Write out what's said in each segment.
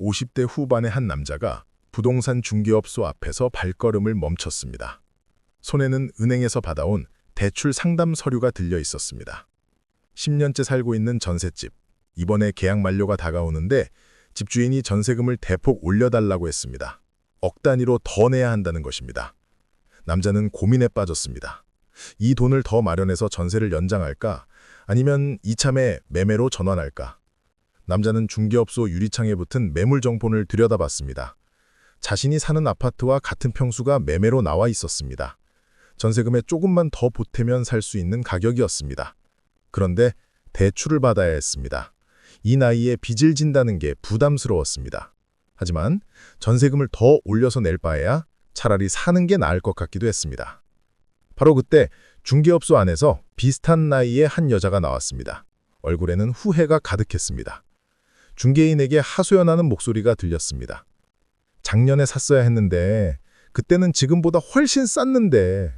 50대 후반의 한 남자가 부동산 중개업소 앞에서 발걸음을 멈췄습니다. 손에는 은행에서 받아온 대출 상담 서류가 들려 있었습니다. 10년째 살고 있는 전셋집. 이번에 계약 만료가 다가오는데 집주인이 전세금을 대폭 올려달라고 했습니다. 억 단위로 더 내야 한다는 것입니다. 남자는 고민에 빠졌습니다. 이 돈을 더 마련해서 전세를 연장할까? 아니면 이참에 매매로 전환할까? 남자는 중개업소 유리창에 붙은 매물 정보를 들여다봤습니다. 자신이 사는 아파트와 같은 평수가 매매로 나와 있었습니다. 전세금에 조금만 더 보태면 살 수 있는 가격이었습니다. 그런데 대출을 받아야 했습니다. 이 나이에 빚을 진다는 게 부담스러웠습니다. 하지만 전세금을 더 올려서 낼 바에야 차라리 사는 게 나을 것 같기도 했습니다. 바로 그때 중개업소 안에서 비슷한 나이의 한 여자가 나왔습니다. 얼굴에는 후회가 가득했습니다. 중개인에게 하소연하는 목소리가 들렸습니다. 작년에 샀어야 했는데 그때는 지금보다 훨씬 쌌는데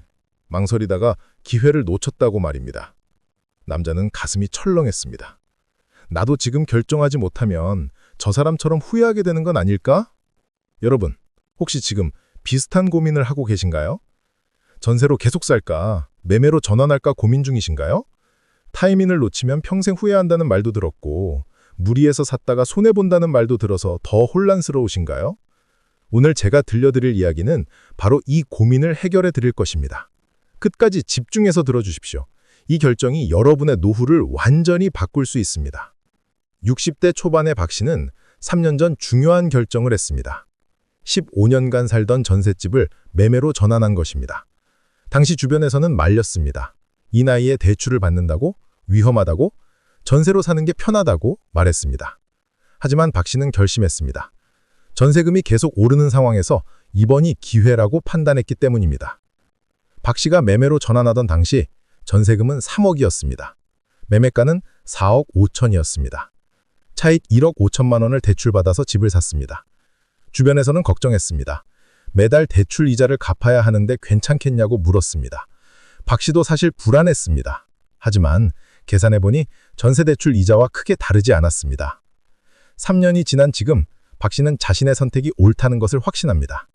망설이다가 기회를 놓쳤다고 말입니다. 남자는 가슴이 철렁했습니다. 나도 지금 결정하지 못하면 저 사람처럼 후회하게 되는 건 아닐까? 여러분, 혹시 지금 비슷한 고민을 하고 계신가요? 전세로 계속 살까, 매매로 전환할까 고민 중이신가요? 타이밍을 놓치면 평생 후회한다는 말도 들었고, 무리해서 샀다가 손해본다는 말도 들어서 더 혼란스러우신가요? 오늘 제가 들려드릴 이야기는 바로 이 고민을 해결해 드릴 것입니다. 끝까지 집중해서 들어주십시오. 이 결정이 여러분의 노후를 완전히 바꿀 수 있습니다. 60대 초반의 박 씨는 3년 전 중요한 결정을 했습니다. 15년간 살던 전셋집을 매매로 전환한 것입니다. 당시 주변에서는 말렸습니다. 이 나이에 대출을 받는다고? 위험하다고? 전세로 사는 게 편하다고 말했습니다. 하지만 박 씨는 결심했습니다. 전세금이 계속 오르는 상황에서 이번이 기회라고 판단했기 때문입니다. 박 씨가 매매로 전환하던 당시 전세금은 3억이었습니다. 매매가는 4억 5천이었습니다. 차익 1억 5천만 원을 대출받아서 집을 샀습니다. 주변에서는 걱정했습니다. 매달 대출 이자를 갚아야 하는데 괜찮겠냐고 물었습니다. 박 씨도 사실 불안했습니다. 하지만 계산해보니 전세대출 이자와 크게 다르지 않았습니다. 3년이 지난 지금 박 씨는 자신의 선택이 옳다는 것을 확신합니다.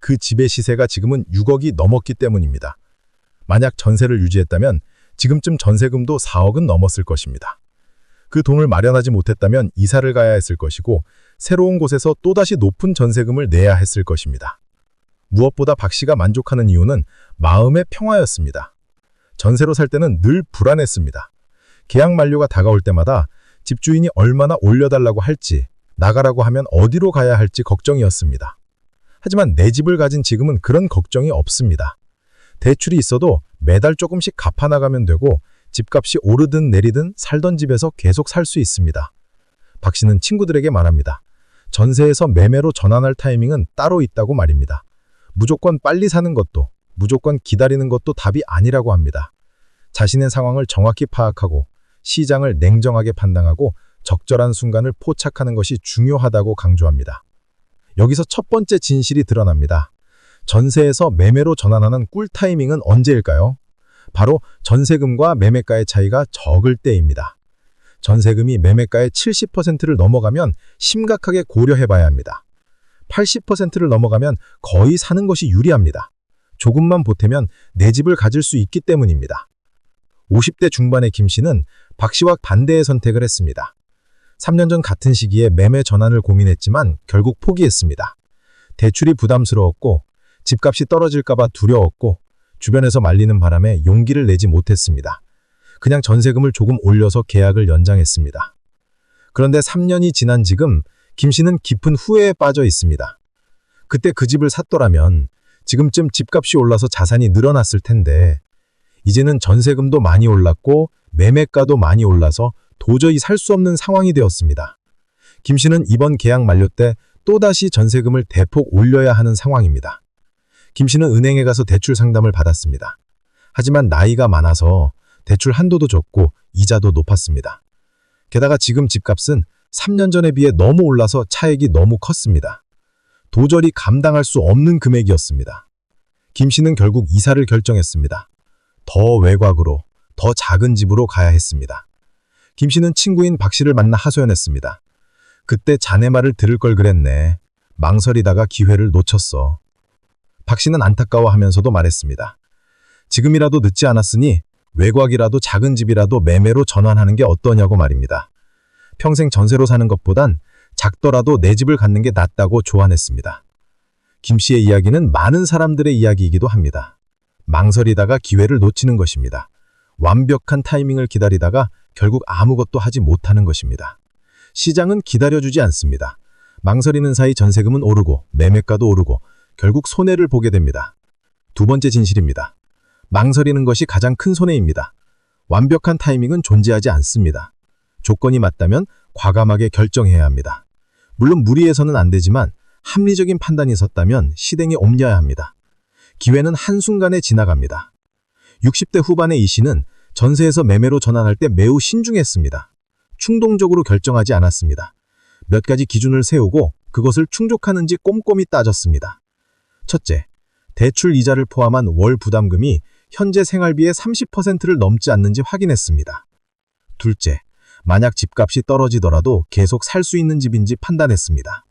그 집의 시세가 지금은 6억이 넘었기 때문입니다. 만약 전세를 유지했다면 지금쯤 전세금도 4억은 넘었을 것입니다. 그 돈을 마련하지 못했다면 이사를 가야 했을 것이고 새로운 곳에서 또다시 높은 전세금을 내야 했을 것입니다. 무엇보다 박 씨가 만족하는 이유는 마음의 평화였습니다. 전세로 살 때는 늘 불안했습니다. 계약 만료가 다가올 때마다 집주인이 얼마나 올려달라고 할지, 나가라고 하면 어디로 가야 할지 걱정이었습니다. 하지만 내 집을 가진 지금은 그런 걱정이 없습니다. 대출이 있어도 매달 조금씩 갚아나가면 되고 집값이 오르든 내리든 살던 집에서 계속 살 수 있습니다. 박 씨는 친구들에게 말합니다. 전세에서 매매로 전환할 타이밍은 따로 있다고 말입니다. 무조건 빨리 사는 것도, 무조건 기다리는 것도 답이 아니라고 합니다. 자신의 상황을 정확히 파악하고 시장을 냉정하게 판단하고 적절한 순간을 포착하는 것이 중요하다고 강조합니다. 여기서 첫 번째 진실이 드러납니다. 전세에서 매매로 전환하는 꿀 타이밍은 언제일까요? 바로 전세금과 매매가의 차이가 적을 때입니다. 전세금이 매매가의 70%를 넘어가면 심각하게 고려해봐야 합니다. 80%를 넘어가면 거의 사는 것이 유리합니다. 조금만 보태면 내 집을 가질 수 있기 때문입니다. 50대 중반의 김 씨는 박 씨와 반대의 선택을 했습니다. 3년 전 같은 시기에 매매 전환을 고민했지만 결국 포기했습니다. 대출이 부담스러웠고 집값이 떨어질까 봐 두려웠고 주변에서 말리는 바람에 용기를 내지 못했습니다. 그냥 전세금을 조금 올려서 계약을 연장했습니다. 그런데 3년이 지난 지금 김 씨는 깊은 후회에 빠져 있습니다. 그때 그 집을 샀더라면 지금쯤 집값이 올라서 자산이 늘어났을 텐데 이제는 전세금도 많이 올랐고 매매가도 많이 올라서 도저히 살 수 없는 상황이 되었습니다. 김 씨는 이번 계약 만료 때 또다시 전세금을 대폭 올려야 하는 상황입니다. 김 씨는 은행에 가서 대출 상담을 받았습니다. 하지만 나이가 많아서 대출 한도도 적고 이자도 높았습니다. 게다가 지금 집값은 3년 전에 비해 너무 올라서 차액이 너무 컸습니다. 도저히 감당할 수 없는 금액이었습니다. 김 씨는 결국 이사를 결정했습니다. 더 외곽으로, 더 작은 집으로 가야 했습니다. 김 씨는 친구인 박 씨를 만나 하소연했습니다. 그때 자네 말을 들을 걸 그랬네. 망설이다가 기회를 놓쳤어. 박 씨는 안타까워하면서도 말했습니다. 지금이라도 늦지 않았으니 외곽이라도 작은 집이라도 매매로 전환하는 게 어떠냐고 말입니다. 평생 전세로 사는 것보단 작더라도 내 집을 갖는 게 낫다고 조언했습니다. 김 씨의 이야기는 많은 사람들의 이야기이기도 합니다. 망설이다가 기회를 놓치는 것입니다. 완벽한 타이밍을 기다리다가 결국 아무것도 하지 못하는 것입니다. 시장은 기다려주지 않습니다. 망설이는 사이 전세금은 오르고 매매가도 오르고 결국 손해를 보게 됩니다. 두 번째 진실입니다. 망설이는 것이 가장 큰 손해입니다. 완벽한 타이밍은 존재하지 않습니다. 조건이 맞다면 과감하게 결정해야 합니다. 물론 무리해서는 안 되지만 합리적인 판단이 섰다면 시댕에 옮겨야 합니다. 기회는 한순간에 지나갑니다. 60대 후반의 이 씨는 전세에서 매매로 전환할 때 매우 신중했습니다. 충동적으로 결정하지 않았습니다. 몇 가지 기준을 세우고 그것을 충족하는지 꼼꼼히 따졌습니다. 첫째, 대출 이자를 포함한 월 부담금이 현재 생활비의 30%를 넘지 않는지 확인했습니다. 둘째, 만약 집값이 떨어지더라도 계속 살 수 있는 집인지 판단했습니다.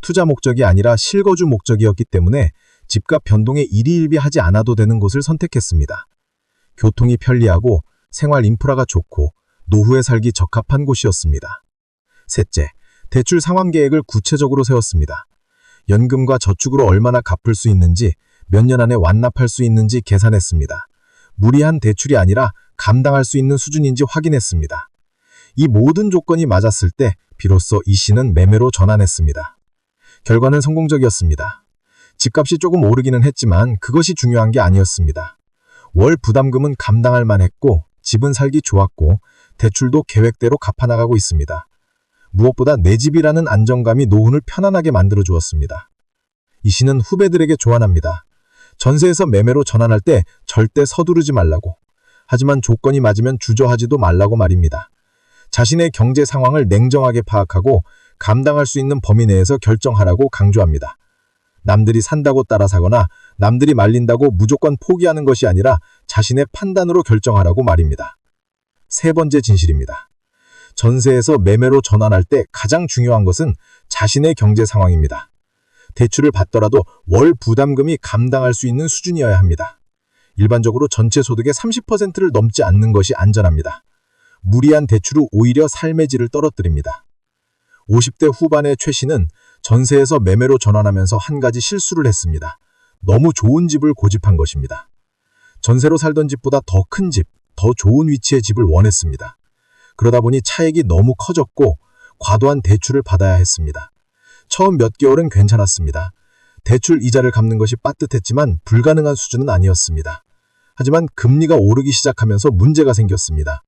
투자 목적이 아니라 실거주 목적이었기 때문에 집값 변동에 일희일비하지 않아도 되는 곳을 선택했습니다. 교통이 편리하고 생활 인프라가 좋고 노후에 살기 적합한 곳이었습니다. 셋째, 대출 상환 계획을 구체적으로 세웠습니다. 연금과 저축으로 얼마나 갚을 수 있는지, 몇 년 안에 완납할 수 있는지 계산했습니다. 무리한 대출이 아니라 감당할 수 있는 수준인지 확인했습니다. 이 모든 조건이 맞았을 때 비로소 이 씨는 매매로 전환했습니다. 결과는 성공적이었습니다. 집값이 조금 오르기는 했지만 그것이 중요한 게 아니었습니다. 월 부담금은 감당할 만했고 집은 살기 좋았고 대출도 계획대로 갚아나가고 있습니다. 무엇보다 내 집이라는 안정감이 노후를 편안하게 만들어 주었습니다. 이 씨는 후배들에게 조언합니다. 전세에서 매매로 전환할 때 절대 서두르지 말라고. 하지만 조건이 맞으면 주저하지도 말라고 말입니다. 자신의 경제 상황을 냉정하게 파악하고 감당할 수 있는 범위 내에서 결정하라고 강조합니다. 남들이 산다고 따라 사거나 남들이 말린다고 무조건 포기하는 것이 아니라 자신의 판단으로 결정하라고 말입니다. 세 번째 진실입니다. 전세에서 매매로 전환할 때 가장 중요한 것은 자신의 경제 상황입니다. 대출을 받더라도 월 부담금이 감당할 수 있는 수준이어야 합니다. 일반적으로 전체 소득의 30%를 넘지 않는 것이 안전합니다. 무리한 대출은 오히려 삶의 질을 떨어뜨립니다. 50대 후반의 최 씨는 전세에서 매매로 전환하면서 한 가지 실수를 했습니다. 너무 좋은 집을 고집한 것입니다. 전세로 살던 집보다 더 큰 집, 더 좋은 위치의 집을 원했습니다. 그러다 보니 차액이 너무 커졌고 과도한 대출을 받아야 했습니다. 처음 몇 개월은 괜찮았습니다. 대출 이자를 갚는 것이 빠듯했지만 불가능한 수준은 아니었습니다. 하지만 금리가 오르기 시작하면서 문제가 생겼습니다.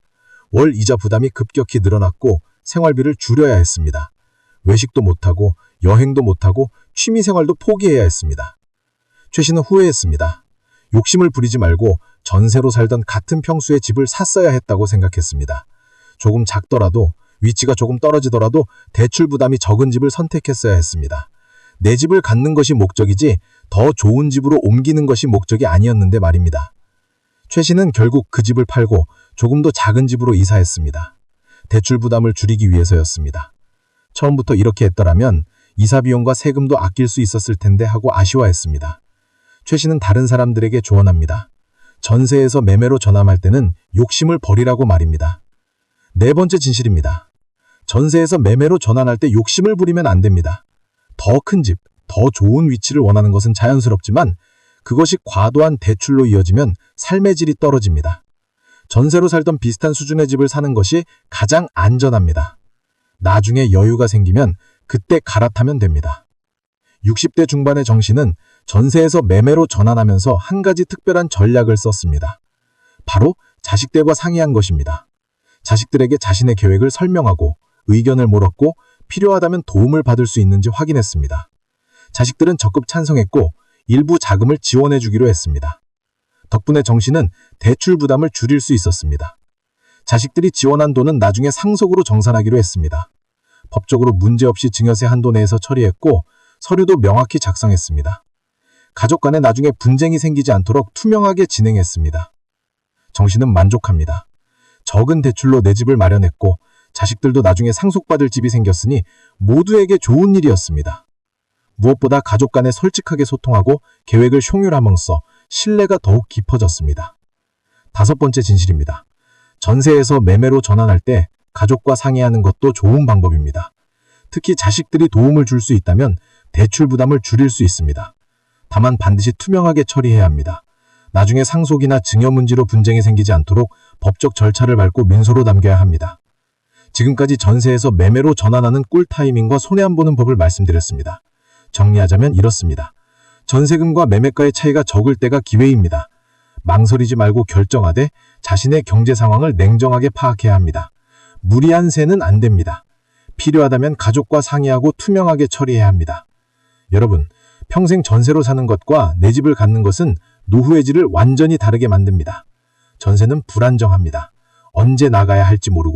월 이자 부담이 급격히 늘어났고 생활비를 줄여야 했습니다. 외식도 못하고 여행도 못하고 취미생활도 포기해야 했습니다. 최 씨는 후회했습니다. 욕심을 부리지 말고 전세로 살던 같은 평수의 집을 샀어야 했다고 생각했습니다. 조금 작더라도 위치가 조금 떨어지더라도 대출 부담이 적은 집을 선택했어야 했습니다. 내 집을 갖는 것이 목적이지 더 좋은 집으로 옮기는 것이 목적이 아니었는데 말입니다. 최 씨는 결국 그 집을 팔고 조금 더 작은 집으로 이사했습니다. 대출 부담을 줄이기 위해서였습니다. 처음부터 이렇게 했더라면 이사 비용과 세금도 아낄 수 있었을 텐데 하고 아쉬워했습니다. 최 씨는 다른 사람들에게 조언합니다. 전세에서 매매로 전환할 때는 욕심을 버리라고 말입니다. 네 번째 진실입니다. 전세에서 매매로 전환할 때 욕심을 부리면 안 됩니다. 더 큰 집, 더 좋은 위치를 원하는 것은 자연스럽지만 그것이 과도한 대출로 이어지면 삶의 질이 떨어집니다. 전세로 살던 비슷한 수준의 집을 사는 것이 가장 안전합니다. 나중에 여유가 생기면 그때 갈아타면 됩니다. 60대 중반의 정 씨는 전세에서 매매로 전환하면서 한 가지 특별한 전략을 썼습니다. 바로 자식들과 상의한 것입니다. 자식들에게 자신의 계획을 설명하고 의견을 물었고 필요하다면 도움을 받을 수 있는지 확인했습니다. 자식들은 적극 찬성했고 일부 자금을 지원해 주기로 했습니다. 덕분에 정 씨는 대출 부담을 줄일 수 있었습니다. 자식들이 지원한 돈은 나중에 상속으로 정산하기로 했습니다. 법적으로 문제없이 증여세 한도 내에서 처리했고 서류도 명확히 작성했습니다. 가족 간에 나중에 분쟁이 생기지 않도록 투명하게 진행했습니다. 정 씨는 만족합니다. 적은 대출로 내 집을 마련했고 자식들도 나중에 상속받을 집이 생겼으니 모두에게 좋은 일이었습니다. 무엇보다 가족 간에 솔직하게 소통하고 계획을 숑유라멍써 신뢰가 더욱 깊어졌습니다. 다섯 번째 진실입니다. 전세에서 매매로 전환할 때 가족과 상의하는 것도 좋은 방법입니다. 특히 자식들이 도움을 줄 수 있다면 대출 부담을 줄일 수 있습니다. 다만 반드시 투명하게 처리해야 합니다. 나중에 상속이나 증여 문제로 분쟁이 생기지 않도록 법적 절차를 밟고 민소로 남겨야 합니다. 지금까지 전세에서 매매로 전환하는 꿀 타이밍과 손해 안 보는 법을 말씀드렸습니다. 정리하자면 이렇습니다. 전세금과 매매가의 차이가 적을 때가 기회입니다. 망설이지 말고 결정하되 자신의 경제 상황을 냉정하게 파악해야 합니다. 무리한 세는 안 됩니다. 필요하다면 가족과 상의하고 투명하게 처리해야 합니다. 여러분, 평생 전세로 사는 것과 내 집을 갖는 것은 노후의 질을 완전히 다르게 만듭니다. 전세는 불안정합니다. 언제 나가야 할지 모르고